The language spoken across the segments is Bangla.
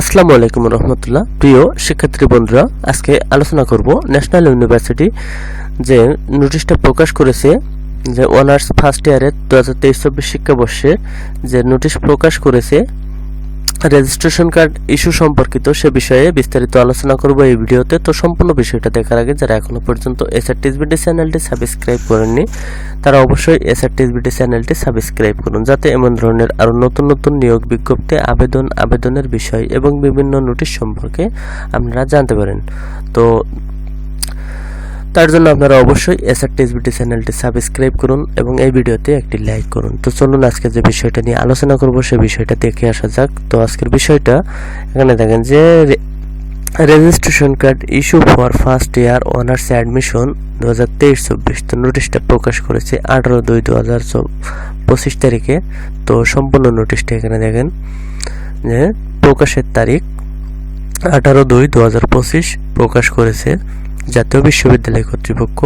আসসালামু আলাইকুম রহমতুল্লাহ। প্রিয় শিক্ষার্থী বন্ধুরা, আজকে আলোচনা করব ন্যাশনাল ইউনিভার্সিটি যে নোটিশটা প্রকাশ করেছে যে অনার্স ফার্স্ট ইয়ারের দু হাজার তেইশ চব্বিশ শিক্ষাবর্ষে যে নোটিশ প্রকাশ করেছে রেজিস্ট্রেশন কার্ড ইস্যু সম্পর্কিত সে বিষয়ে বিস্তারিত আলোচনা করব এই ভিডিওতে। তো সম্পূর্ণ বিষয়টা দেখার আগে যারা এখনও পর্যন্ত এসআর টিসবিডি চ্যানেলটি সাবস্ক্রাইব করেননি, তারা অবশ্যই এসআর টিসবিডি চ্যানেলটি সাবস্ক্রাইব করুন যাতে এমন ধরনের আরও নতুন নতুন নিয়োগ বিজ্ঞপ্তি, আবেদন, আবেদনের বিষয় এবং বিভিন্ন নোটিশ সম্পর্কে আপনারা জানতে পারেন। তো তার জন্য আপনারা অবশ্যই এসআর টিসবিটি চ্যানেলটি সাবস্ক্রাইব করুন এবং এই ভিডিওতে একটি লাইক করুন। তো চলুন আজকে যে বিষয়টা নিয়ে আলোচনা করব সেই বিষয়টা দেখে আসা যাক। তো আজকের বিষয়টা, এখানে দেখেন যে registration card issue for first year honours admission দু হাজার তেইশ চব্বিশ। তো নোটিশটা প্রকাশ করেছে আঠারো দুই দু হাজার পঁচিশ তারিখে। তো সম্পূর্ণ নোটিশটা এখানে দেখেন যে প্রকাশের তারিখ আঠারো দুই দু হাজার পঁচিশ প্রকাশ করেছে। জাতীয় বিশ্ববিদ্যালয় কর্তৃপক্ষ।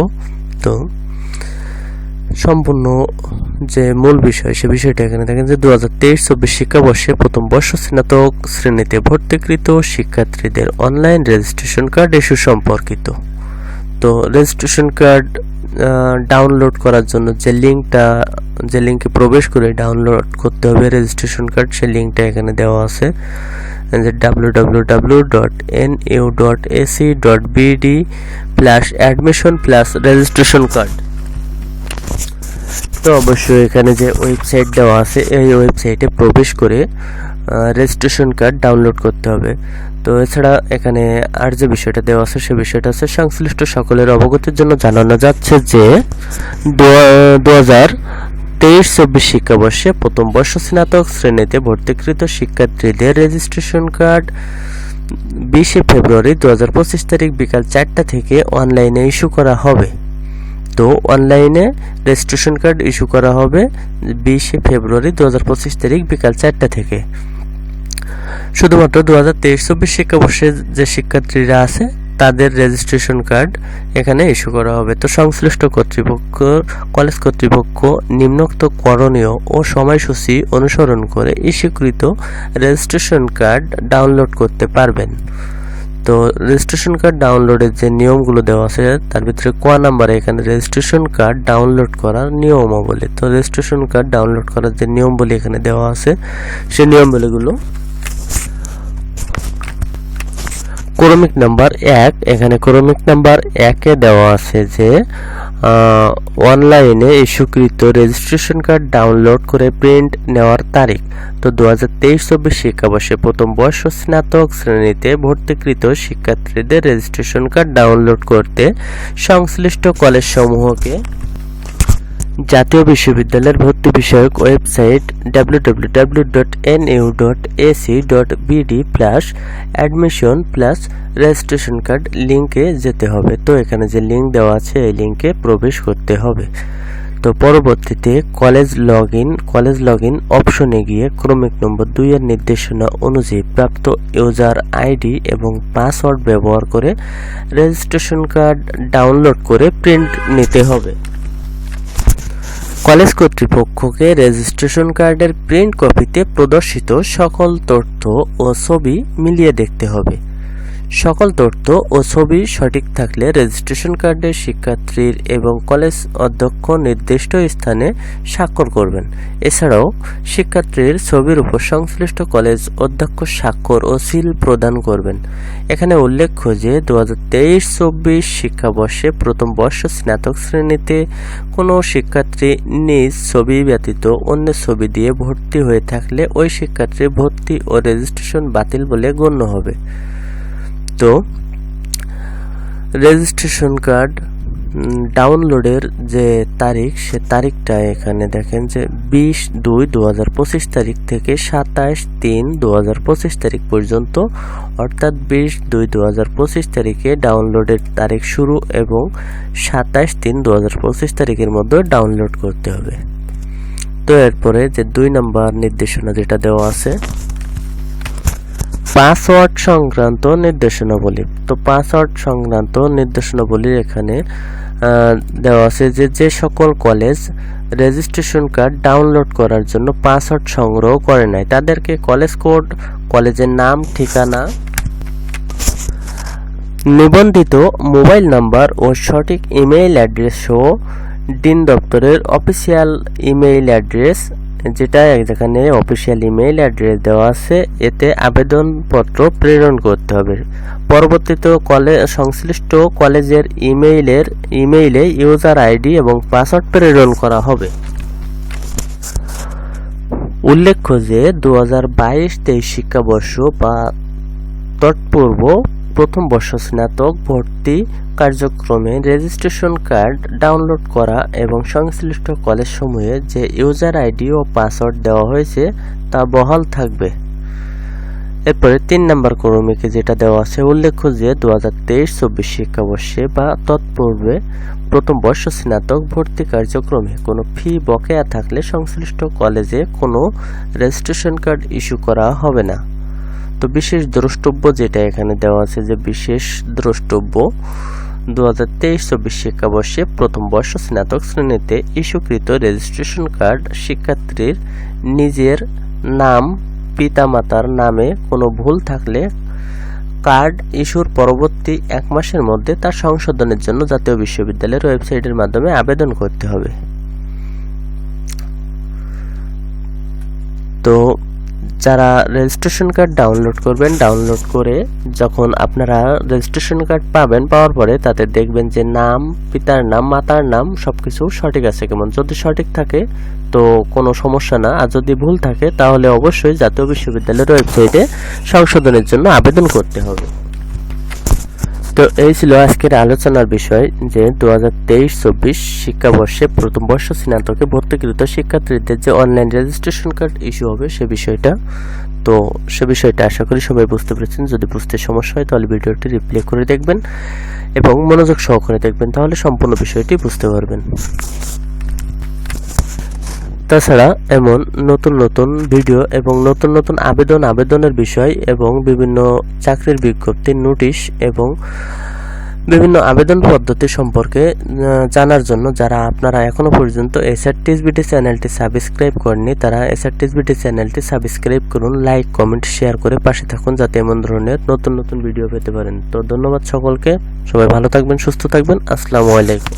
তো সম্পূর্ণ যে মূল বিষয়, সে বিষয়টা এখানে দেখেন যে দু হাজার তেইশ চব্বিশ শিক্ষাবর্ষে প্রথম বর্ষ স্নাতক শ্রেণীতে ভর্তিকৃত শিক্ষার্থীদের অনলাইন রেজিস্ট্রেশন কার্ড ইস্যু সম্পর্কিত। তো রেজিস্ট্রেশন কার্ড ডাউনলোড করার জন্য যে লিঙ্কটা যে লিঙ্কে প্রবেশ করে ডাউনলোড করতে হবে রেজিস্ট্রেশন কার্ড সেই লিঙ্কটা এখানে দেওয়া আছে। যে BD plus admission plus registration card তো অবশ্যই এখানে যে ওয়েবসাইট দেওয়া আছে, এই ওয়েবসাইটে প্রবেশ করে রেজিস্ট্রেশন কার্ড ডাউনলোড করতে হবে। তো এছাড়া এখানে আর যে বিষয়টা দেওয়া আছে, সে বিষয়টা আছে সংশ্লিষ্ট সকলের অবগতির জন্য জানানো যাচ্ছে যে দু হাজার তেইশ চব্বিশ শিক্ষাবর্ষে প্রথম বর্ষ স্নাতক শ্রেণীতে ভর্তিকৃত শিক্ষার্থীদের রেজিস্ট্রেশন কার্ড বিশে ফেব্রুয়ারি দু হাজার পঁচিশ তারিখ বিকাল চারটা থেকে অনলাইনে ইস্যু করা হবে। তো অনলাইনে রেজিস্ট্রেশন কার্ড ইস্যু করা হবে বিশে ফেব্রুয়ারি দু হাজার পঁচিশ তারিখ বিকাল চারটা থেকে। শুধুমাত্র দু হাজার তেইশ চব্বিশ শিক্ষাবর্ষে যে শিক্ষার্থীরা আছে তাদের রেজিস্ট্রেশন কার্ড এখানে ইস্যু করা হবে। তো সংশ্লিষ্ট কর্তৃপক্ষ কলেজ কর্তৃপক্ষ নিম্নোক্ত করণীয় ও সময়সূচি অনুসরণ করে ইস্যুকৃত রেজিস্ট্রেশন কার্ড ডাউনলোড করতে পারবেন। তো রেজিস্ট্রেশন কার্ড ডাউনলোডের যে নিয়মগুলো দেওয়া আছে, তার ভিতরে ক নাম্বারে এখানে রেজিস্ট্রেশন কার্ড ডাউনলোড করার নিয়মাবলী। তো রেজিস্ট্রেশন কার্ড ডাউনলোড করার যে নিয়মবলী এখানে দেওয়া আছে সেই নিয়মবলীগুলো ক্রমিক নাম্বার এক, এখানে ক্রমিক নাম্বার একে দেওয়া আছে যে অনলাইনে ইস্যুকৃত রেজিস্ট্রেশন কার্ড ডাউনলোড করে প্রিন্ট নেওয়ার তারিখ। তো দু হাজার তেইশ চব্বিশ শিক্ষাবর্ষে প্রথম বর্ষ স্নাতক শ্রেণীতে ভর্তিকৃত শিক্ষার্থীদের রেজিস্ট্রেশন কার্ড ডাউনলোড করতে সংশ্লিষ্ট কলেজ সমূহকে জাতীয় বিশ্ববিদ্যালয়ের ভর্তি বিষয়ক website www.nu.ac.bd plus admission plus registration card লিঙ্কে যেতে হবে। তো এখানে যে লিঙ্ক দেওয়া আছে, এই লিঙ্কে প্রবেশ করতে হবে। তো পরবর্তীতে college log in college log in অপশনে গিয়ে ক্রমিক নম্বর দুইয়ের নির্দেশনা অনুযায়ী প্রাপ্ত ইউজার আইডি এবং পাসওয়ার্ড ব্যবহার করে রেজিস্ট্রেশন কার্ড ডাউনলোড করে প্রিন্ট নিতে হবে। কলেজ কর্তৃপক্ষকে রেজিস্ট্রেশন কার্ডের প্রিন্ট কপিতে প্রদর্শিত সকল তথ্য ও ছবি মিলিয়ে দেখতে হবে। সকল তথ্য ও ছবি সঠিক থাকলে রেজিস্ট্রেশন কার্ডে শিক্ষার্থীর এবং কলেজ অধ্যক্ষ নির্দিষ্ট স্থানে স্বাক্ষর করবেন। এছাড়াও, শিক্ষার্থীর ছবির উপর সংশ্লিষ্ট কলেজ অধ্যক্ষ স্বাক্ষর ও সিল প্রদান করবেন। এখানে উল্লেখ্য যে দু হাজার তেইশ চব্বিশ শিক্ষাবর্ষে প্রথম বর্ষ স্নাতক শ্রেণীতে কোনো শিক্ষার্থী নিজ ছবি ব্যতীত অন্য ছবি দিয়ে ভর্তি হয়ে থাকলে ওই শিক্ষার্থীর ভর্তি ও রেজিস্ট্রেশন বাতিল বলে গণ্য হবে। তো রেজিস্ট্রেশন কার্ড ডাউনলোডের যে তারিখ, সে তারিখটা এখানে দেখেন যে বিশ দুই দু হাজার পঁচিশ তারিখ থেকে সাতাশ তিন দু হাজার পঁচিশ তারিখ পর্যন্ত, অর্থাৎ বিশ দুই দু হাজার পঁচিশ তারিখে ডাউনলোডের তারিখ শুরু এবং সাতাশ তিন দু হাজার পঁচিশ তারিখের মধ্যে ডাউনলোড করতে হবে। তো এরপরে যে দুই নম্বর নির্দেশনা যেটা দেওয়া আছে পাসওয়ার্ড সংক্রান্ত নির্দেশনাবলী। তো পাসওয়ার্ড সংক্রান্ত নির্দেশনাবলী এখানে দেওয়া আছে যে যে সকল কলেজ রেজিস্ট্রেশন কার্ড ডাউনলোড করার জন্য পাসওয়ার্ড সংগ্রহ করে নাই তাদেরকে কলেজ কোড, কলেজের নাম, ঠিকানা, নিবন্ধিত মোবাইল নাম্বার ও সঠিক ইমেইল অ্যাড্রেস সহ ডিন দপ্তরের অফিসিয়াল ইমেইল অ্যাড্রেস যেটা যেখানে অফিসিয়াল ইমেইল অ্যাড্রেস দেওয়া আছে, এতে আবেদনপত্র প্রেরণ করতে হবে। পরবর্তীতে কলেজ সংশ্লিষ্ট কলেজের ইমেইলের ইমেইলে ইউজার আইডি এবং পাসওয়ার্ড প্রেরণ করা হবে। উল্লেখ্য যে দু হাজার বাইশ তেইশ শিক্ষাবর্ষ বা তৎপূর্ব প্রথম বর্ষ স্নাতক ভর্তি কার্যক্রমে রেজিস্ট্রেশন কার্ড ডাউনলোড করা এবং সংশ্লিষ্ট কলেজসমূহে যে ইউজার আইডি ও পাসওয়ার্ড দেওয়া হয়েছে তা বহাল থাকবে। এরপরে তিন নম্বর ক্রমিকে যেটা দেওয়া আছে উল্লেখ্য যে দু হাজার তেইশ চব্বিশ শিক্ষাবর্ষে বা তৎপূর্বে প্রথম বর্ষ স্নাতক ভর্তি কার্যক্রমে কোনো ফি বকেয়া থাকলে সংশ্লিষ্ট কলেজে কোনো রেজিস্ট্রেশন কার্ড ইস্যু করা হবে না। তো বিশেষ দ্রষ্টব্য যেটা এখানে দেওয়া আছে যে বিশেষ দ্রষ্টব্য দু হাজার তেইশ চব্বিশ শিক্ষাবর্ষে প্রথম বর্ষ স্নাতক শ্রেণীতে ইস্যুকৃত রেজিস্ট্রেশন কার্ড শিক্ষার্থীর নিজের নাম, পিতামাতার নামে কোনো ভুল থাকলে কার্ড ইস্যুর পরবর্তী এক মাসের মধ্যে তার সংশোধনের জন্য জাতীয় বিশ্ববিদ্যালয়ের ওয়েবসাইটের মাধ্যমে আবেদন করতে হবে। তো যারা রেজিস্ট্রেশন কার্ড ডাউনলোড করবেন ডাউনলোড করে যখন আপনারা রেজিস্ট্রেশন কার্ড পাবেন, পাওয়ার পরে তাতে দেখবেন যে নাম, পিতার নাম, মাতার নাম সব কিছু সঠিক আছে কেমন। যদি সঠিক থাকে, তো কোনো সমস্যা না। আর যদি ভুল থাকে, তাহলে অবশ্যই জাতীয় বিশ্ববিদ্যালয়ের ওয়েবসাইটে সংশোধনের জন্য আবেদন করতে হবে। তো এই ছিল আজকের আলোচনার বিষয় যে দু হাজার তেইশ চব্বিশ শিক্ষাবর্ষে প্রথম বর্ষ স্নাতকে ভর্তিকৃত শিক্ষার্থীদের যে অনলাইন রেজিস্ট্রেশন কার্ড ইস্যু হবে সে বিষয়টা। তো সে বিষয়টা আশা করি সবাই বুঝতে পেরেছেন। যদি বুঝতে সমস্যা হয়, তাহলে ভিডিওটি রিপ্লে করে দেখবেন এবং মনোযোগ সহকারে দেখবেন। তাহলে সম্পূর্ণ বিষয়টি বুঝতে পারবেন। তাছাড়া এমন নতুন নতুন ভিডিও এবং নতুন নতুন আবেদন, আবেদনের বিষয় এবং বিভিন্ন চাকরির বিজ্ঞপ্তির নোটিশ এবং বিভিন্ন আবেদন পদ্ধতি সম্পর্কে জানার জন্য যারা আপনারা এখনও পর্যন্ত এসআর টিসবিটি চ্যানেলটি সাবস্ক্রাইব করেননি, তারা এসআর টিসবিটি চ্যানেলটি সাবস্ক্রাইব করুন, লাইক, কমেন্ট, শেয়ার করে পাশে থাকুন যাতে এমন ধরনের নতুন নতুন ভিডিও পেতে পারেন। তো ধন্যবাদ সকলকে, সবাই ভালো থাকবেন, সুস্থ থাকবেন, আসসালামু আলাইকুম।